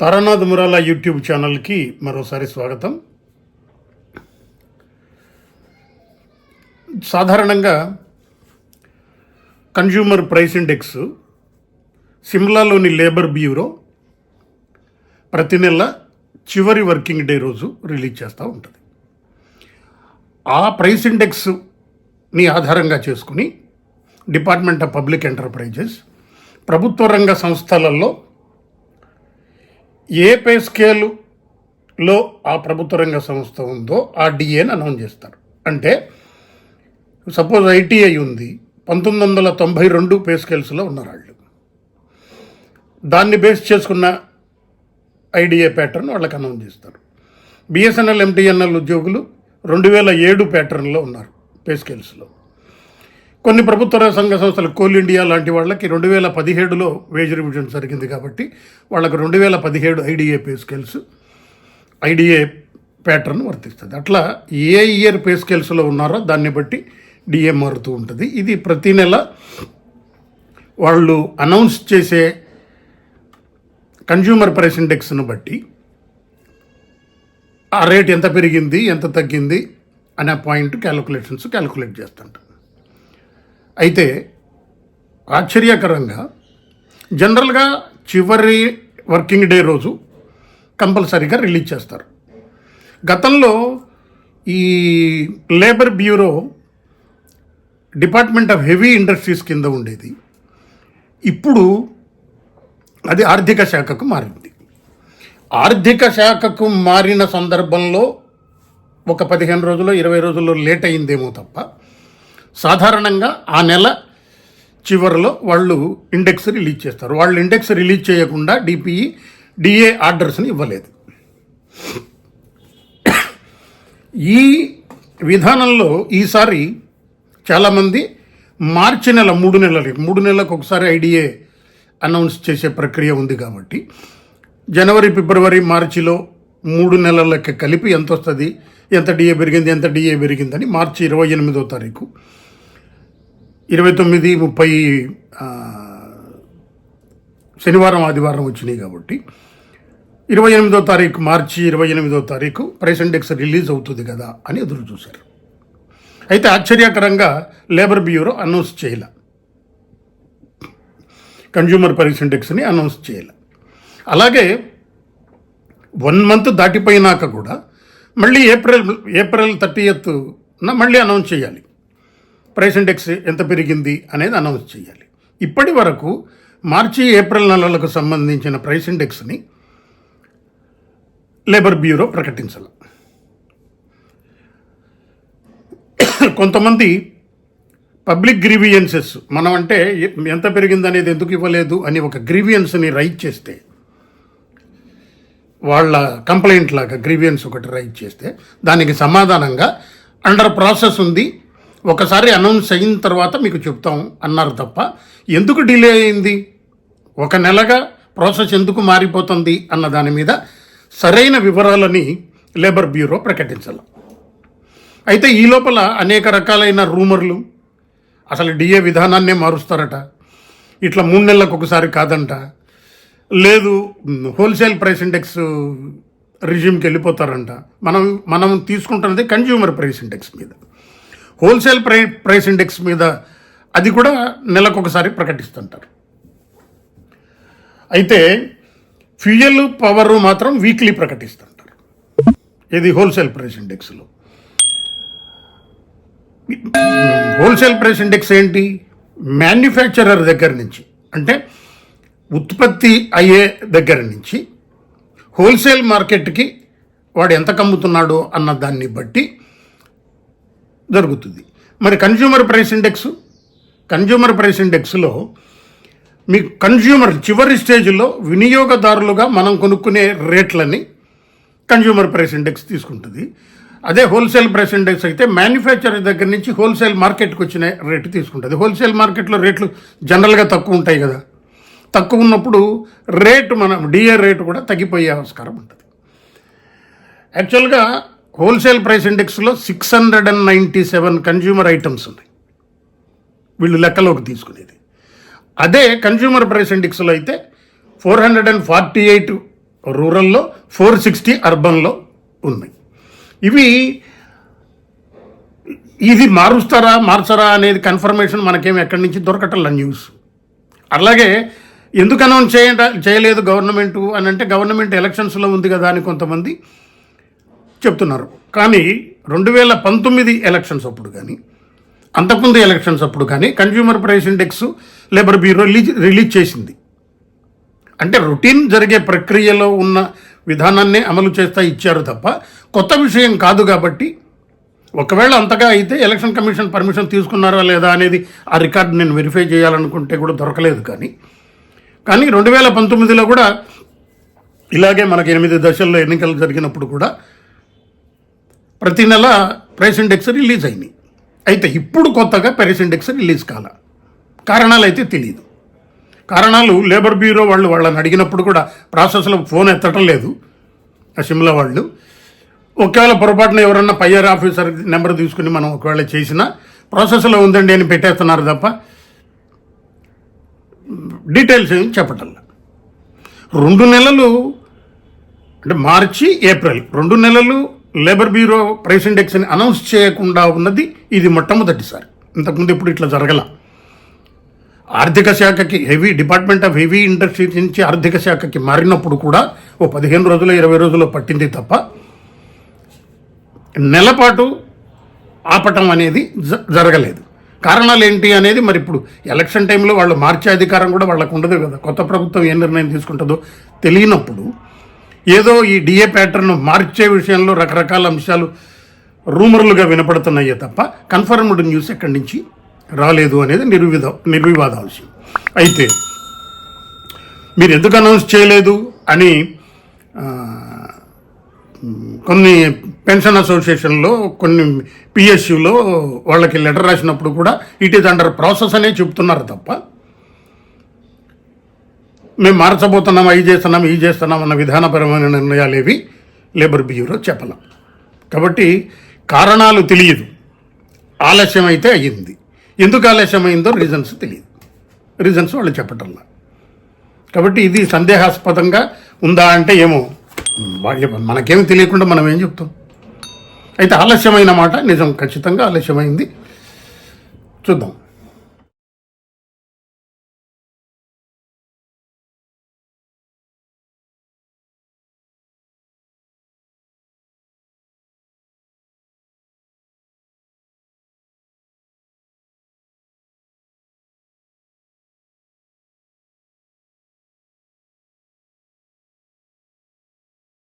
Taranath మురాలా YouTube ఛానల్కి మరోసారి స్వాగతం. సాధారణంగా కన్జ్యూమర్ ప్రైస్ ఇండెక్స్ సిమ్లాలోని లేబర్ బ్యూరో ప్రతి నెల చివరి వర్కింగ్ డే రోజు రిలీజ్ చేస్తూ ఉంటుంది. ఆ ప్రైస్ ఇండెక్స్ని ఆధారంగా చేసుకుని డిపార్ట్మెంట్ ఆఫ్ పబ్లిక్ ఎంటర్ప్రైజెస్ ప్రభుత్వ రంగ సంస్థలలో ఏ పే స్కేలులో ఆ ప్రభుత్వ రంగ సంస్థ ఉందో ఆ డిఏని అనౌన్స్ చేస్తారు. అంటే సపోజ్ ఐటీఐ ఉంది పంతొమ్మిది వందల తొంభై రెండు పే స్కేల్స్లో ఉన్నారు వాళ్ళు. దాన్ని బేస్ చేసుకున్న ఐడిఏ ప్యాటర్న్ వాళ్ళకి అనౌన్స్ చేస్తారు. బిఎస్ఎన్ఎల్ ఎంటీఎన్ఎల్ ఉద్యోగులు రెండు వేల ఏడు ప్యాటర్న్లో ఉన్నారు పే స్కేల్స్లో కొన్ని ప్రభుత్వ రంగ సంఘ సంస్థలు కోల్ ఇండియా లాంటి వాళ్ళకి రెండు వేల పదిహేడులో వేజ్ రివిజన్ జరిగింది కాబట్టి వాళ్ళకు రెండు వేల పదిహేడు IDA pay scales IDA pattern వర్తిస్తుంది. అట్లా ఏ ఇయర్ పే స్కేల్స్లో ఉన్నారో దాన్ని బట్టి డిఏ మారుతూ ఉంటుంది. ఇది ప్రతి నెల వాళ్ళు అనౌన్స్ చేసే కన్జ్యూమర్ ప్రైస్ ఇండెక్స్ను బట్టి ఆ రేట్ ఎంత పెరిగింది ఎంత తగ్గింది అనే పాయింట్ క్యాలిక్యులేషన్స్ క్యాలిక్యులేట్ చేస్తుంటారు. అయితే ఆశ్చర్యకరంగా జనరల్గా చివరి వర్కింగ్ డే రోజు కంపల్సరీగా రిలీజ్ చేస్తారు. గతంలో ఈ labour bureau department of heavy industries కింద ఉండేది. ఇప్పుడు అది ఆర్థిక శాఖకు మారింది. ఆర్థిక శాఖకు మారిన సందర్భంలో ఒక పదిహేను రోజులు ఇరవై రోజుల్లో లేట్ అయిందేమో తప్ప సాధారణంగా ఆ నెల చివరిలో వాళ్ళు ఇండెక్స్ రిలీజ్ చేస్తారు. వాళ్ళు ఇండెక్స్ రిలీజ్ చేయకుండా డిపిఈ డిఏ ఆర్డర్స్ని ఇవ్వలేదు. ఈ విధానంలో ఈసారి చాలామంది మార్చి నెల మూడు నెలలు మూడు నెలలకు ఒకసారి ఐడిఏ అనౌన్స్ చేసే ప్రక్రియ ఉంది కాబట్టి జనవరి ఫిబ్రవరి మార్చిలో మూడు నెలలకి కలిపి ఎంత వస్తుంది ఎంత డిఏ పెరిగింది ఎంత డిఏ పెరిగిందని మార్చి ఇరవై ఎనిమిదో తారీఖు. ఇరవై తొమ్మిది ముప్పై శనివారం ఆదివారం వచ్చినాయి కాబట్టి ఇరవై ఎనిమిదో తారీఖు మార్చి ఇరవై ఎనిమిదో తారీఖు ప్రైస్ ఇండెక్స్ రిలీజ్ అవుతుంది కదా అని ఎదురు చూశారు. అయితే ఆశ్చర్యకరంగా లేబర్ బ్యూరో అనౌన్స్ చేయలే. కన్జ్యూమర్ ప్రైస్ ఇండెక్స్ని అనౌన్స్ చేయాలి. అలాగే వన్ మంత్ దాటిపోయినాక కూడా మళ్ళీ ఏప్రిల్ ఏప్రిల్ థర్టీ ఎత్న మళ్ళీ అనౌన్స్ చేయాలి. ప్రైస్ ఇండెక్స్ ఎంత పెరిగింది అనేది అనౌన్స్ చేయాలి. ఇప్పటి వరకు మార్చి ఏప్రిల్ నెలలకు సంబంధించిన ప్రైస్ ఇండెక్స్ని లేబర్ బ్యూరో ప్రకటించాల. కొంతమంది పబ్లిక్ గ్రీవియన్సెస్ మనం అంటే ఎంత పెరిగింది అనేది ఎందుకు ఇవ్వలేదు అని ఒక గ్రీవియన్స్ని రైట్ చేస్తే వాళ్ళ కంప్లైంట్ లాగా గ్రీవియన్స్ ఒకటి రైట్ చేస్తే దానికి సమాధానంగా అండర్ ప్రాసెస్ ఉంది. ఒకసారి అనౌన్స్ అయిన తర్వాత మీకు చెప్తాం అన్నారు తప్ప ఎందుకు డిలే అయింది? ఒక నెలగా ప్రాసెస్ ఎందుకు మారిపోతుంది అన్న దాని మీద సరైన వివరాలని లేబర్ బ్యూరో ప్రకటించాలి. అయితే ఈ లోపల అనేక రకాలైన రూమర్లు అసలు డిఏ విధానాన్నే మారుస్తారట. ఇట్లా మూడు నెలలకు ఒకసారి కాదంట. లేదు హోల్సేల్ ప్రైస్ ఇండెక్స్ రిజ్యూమ్కి వెళ్ళిపోతారంట. మనం మనం తీసుకుంటున్నది కన్జ్యూమర్ ప్రైస్ ఇండెక్స్ మీద. హోల్సేల్ ప్రై ప్రైస్ ఇండెక్స్ మీద అది కూడా నెలకొకసారి ప్రకటిస్తుంటారు. అయితే ఫ్యూయల్ పవర్ మాత్రం వీక్లీ ప్రకటిస్తుంటారు. ఇది హోల్సేల్ ప్రైస్ ఇండెక్స్లో. హోల్సేల్ ప్రైస్ ఇండెక్స్ ఏంటి? మ్యానుఫ్యాక్చరర్ దగ్గర నుంచి. అంటే ఉత్పత్తి అయ్యే దగ్గర నుంచి హోల్సేల్ మార్కెట్కి వాడు ఎంత కమ్ముతున్నాడు అన్న దాన్ని బట్టి జరుగుతుంది. మరి consumer price index? Consumer price ఇండెక్స్లో మీ కన్జ్యూమర్ చివరి స్టేజ్లో వినియోగదారులుగా మనం కొనుక్కునే రేట్లని కన్జ్యూమర్ ప్రైస్ ఇండెక్స్ తీసుకుంటుంది. అదే హోల్సేల్ ప్రైస్ ఇండెక్స్ అయితే మ్యానుఫ్యాక్చరర్ దగ్గర నుంచి హోల్సేల్ మార్కెట్కి వచ్చిన రేటు తీసుకుంటుంది. హోల్సేల్ మార్కెట్లో రేట్లు జనరల్గా తక్కువ ఉంటాయి కదా. తక్కువ ఉన్నప్పుడు రేటు మన డిఏ రేటు కూడా తగ్గిపోయే ఆస్కారం ఉంటుంది. యాక్చువల్గా wholesale price ఇండెక్స్లో six hundred and ninety seven consumer items ఉన్నాయి. వీళ్ళు లెక్కలోకి తీసుకునేది. అదే కన్జ్యూమర్ ప్రైస్ ఇండెక్స్లో అయితే four hundred and forty eight రూరల్లో ఫోర్ సిక్స్టీ అర్బన్లో ఉన్నాయి. ఇవి ఇది మారుస్తారా మార్చరా అనేది కన్ఫర్మేషన్ మనకేం ఎక్కడి నుంచి దొరకటల్లా న్యూస్. అలాగే ఎందుకు అనౌన్స్ చేయ చేయలేదు గవర్నమెంట్ అని అంటే గవర్నమెంట్ ఎలక్షన్స్లో ఉంది కదా అని కొంతమంది చెప్తున్నారు. కానీ రెండు వేల పంతొమ్మిది ఎలక్షన్స్ అప్పుడు కానీ అంతకుముందు ఎలక్షన్స్ అప్పుడు కానీ consumer price index labour bureau release release చేసింది. అంటే రొటీన్ జరిగే ప్రక్రియలో ఉన్న విధానాన్నే అమలు చేస్తా ఇచ్చారు తప్ప కొత్త విషయం కాదు కాబట్టి ఒకవేళ అంతగా అయితే ఎలక్షన్ కమిషన్ పర్మిషన్ తీసుకున్నారా లేదా అనేది ఆ రికార్డు నేను వెరిఫై చేయాలనుకుంటే కూడా దొరకలేదు కానీ కానీ రెండు వేల పంతొమ్మిదిలో కూడా ఇలాగే మనకి ఎనిమిది దశల్లో ఎన్నికలు జరిగినప్పుడు కూడా ప్రతి నెల ప్రైస్ ఇండెక్స్ రిలీజ్ అయినాయి. అయితే ఇప్పుడు కొత్తగా ప్రైస్ ఇండెక్స్ రిలీజ్ కాల. కారణాలు అయితే తెలియదు కారణాలు లేబర్ బ్యూరో వాళ్ళు వాళ్ళని అడిగినప్పుడు కూడా ప్రాసెస్లో ఫోన్ ఎత్తటం లేదు. ఆ సిమ్లా వాళ్ళు. ఒకవేళ పొరపాటున ఎవరన్నా పైఆర్ ఆఫీసర్ నెంబర్ తీసుకుని మనం ఒకవేళ చేసినా ప్రాసెస్లో ఉందండి అని పెట్టేస్తున్నారు తప్ప డీటెయిల్స్ ఏమి చెప్పటల్లా రెండు నెలలు అంటే మార్చి ఏప్రిల్ రెండు నెలలు లేబర్ బ్యూరో ప్రైస్ ఇండెక్స్ని అనౌన్స్ చేయకుండా ఉన్నది ఇది మొట్టమొదటిసారి. ఇంతకుముందు ఇప్పుడు ఇట్లా జరగల. ఆర్థిక శాఖకి heavy department of heavy industries నుంచి ఆర్థిక శాఖకి మారినప్పుడు కూడా ఓ పదిహేను రోజులు ఇరవై రోజులు పట్టింది తప్ప నెలపాటు ఆపటం అనేది జ- జరగలేదు. కారణాలు ఏంటి అనేది మరి ఇప్పుడు ఎలక్షన్ టైంలో వాళ్ళు మార్చే అధికారం కూడా వాళ్ళకు ఉండదు కదా. కొత్త ప్రభుత్వం ఏ నిర్ణయం తీసుకుంటుందో తెలియనప్పుడు ఏదో ఈ డిఏ ప్యాటర్న్ మార్చే విషయంలో రకరకాల అంశాలు రూమర్లుగా వినపడుతున్నాయే తప్ప కన్ఫర్మ్డ్ న్యూస్ ఎక్కడి నుంచి రాలేదు అనేది నిర్విధ నిర్వివాదాంశం. అయితే మీరు ఎందుకు అనౌన్స్ చేయలేదు అని కొన్ని పెన్షన్ అసోసియేషన్లో కొన్ని పిఎస్యులో వాళ్ళకి లెటర్ రాసినప్పుడు కూడా ఇట్ ఈజ్ అండర్ ప్రాసెస్ అనే చెప్తున్నారు తప్ప మేము మార్చబోతున్నాం అవి చేస్తున్నాం ఈ చేస్తున్నాం అన్న విధానపరమైన నిర్ణయాలు ఏవి లేబర్ బ్యూరో చెప్పలేం. కాబట్టి కారణాలు తెలియదు. ఆలస్యం అయితే అయ్యింది. ఎందుకు ఆలస్యమైందో రీజన్స్ తెలియదు. రీజన్స్ వాళ్ళు చెప్పటంలా. కాబట్టి ఇది సందేహాస్పదంగా ఉందా అంటే ఏమో వాళ్ళ- మనకేం తెలియకుండా మనం ఏం చెప్తాం? అయితే ఆలస్యమైన మాట నిజం ఖచ్చితంగా ఆలస్యమైంది. చూద్దాం.